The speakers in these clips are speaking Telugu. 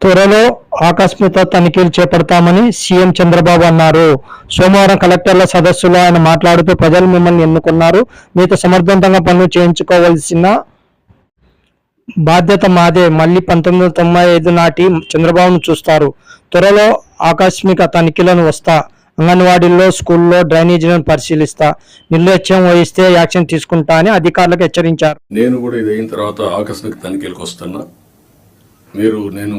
త్వరలో ఆకస్మిక తనిఖీలు చేపడతామని సీఎం చంద్రబాబు అన్నారు. సోమవారం కలెక్టర్ల సదస్సులో ఆయన మాట్లాడుతూ ప్రజలు మిమ్మల్ని ఎన్నుకున్నారు. మీతో సమర్థవంతంగా పనులు చేయించుకోవాల్సిన బాధ్యత మాదే. మళ్ళీ పంతొమ్మిది వందల తొంభై ఐదు నాటి చంద్రబాబును చూస్తారు. త్వరలో ఆకస్మిక తనిఖీలను వస్తా. అంగన్వాడీల్లో స్కూల్లో డ్రైనేజీలను పరిశీలిస్తా. నిర్లక్ష్యం వహిస్తే యాక్షన్ తీసుకుంటా అని అధికారులకు హెచ్చరించారు. నేను కూడా ఇది అయిన తర్వాత ఆకస్మిక తనిఖీలకు వస్తున్నా. మీరు నేను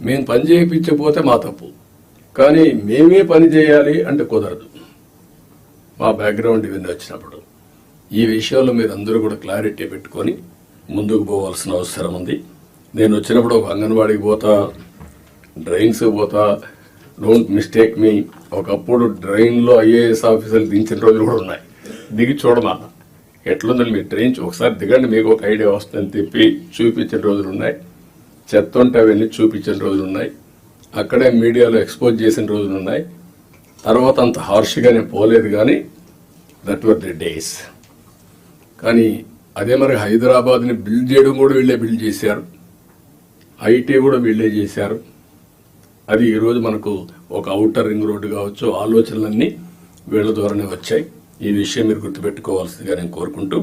మేము పని చేయించకపోతే మా తప్పు. కానీ మేమే పని చేయాలి అంటే కుదరదు. మా బ్యాక్గ్రౌండ్ ఇవన్నీ వచ్చినప్పుడు. ఈ విషయంలో మీరు అందరూ కూడా క్లారిటీ పెట్టుకొని ముందుకు పోవాల్సిన అవసరం ఉంది. నేను వచ్చినప్పుడు ఒక అంగన్వాడికి పోతా డ్రైన్స్ పోతా. డోంట్ మిస్టేక్ మీ ఒకప్పుడు డ్రైన్లో ఐఏఎస్ ఆఫీసర్లు దించిన రోజులు కూడా ఉన్నాయి. దిగి చూడమా? ఎట్లుందని మీరు ట్రైన్ ఒకసారి దిగండి మీకు ఒక ఐడియా వస్తుందని తిప్పి చూపించిన రోజులు ఉన్నాయి. చెత్త ఉంటే అవన్నీ చూపించిన రోజులు ఉన్నాయి అక్కడే మీడియాలో ఎక్స్పోజ్ చేసిన రోజులున్నాయి. తర్వాత అంత హార్ష్గా నేను పోలేదు కానీ దట్ వర్ ది డేస్ కానీ అదే మరి హైదరాబాద్ని బిల్డ్ చేయడం కూడా వీళ్ళే బిల్డ్ చేశారు. ఐటీ కూడా వీళ్ళే చేశారు. అది ఈరోజు మనకు ఒక అవుటర్ రింగ్ రోడ్డు కావచ్చు ఆలోచనలన్నీ వీళ్ళ ద్వారానే వచ్చాయి. ఈ విషయం మీరు గుర్తుపెట్టుకోవాల్సిందిగా నేను కోరుకుంటూ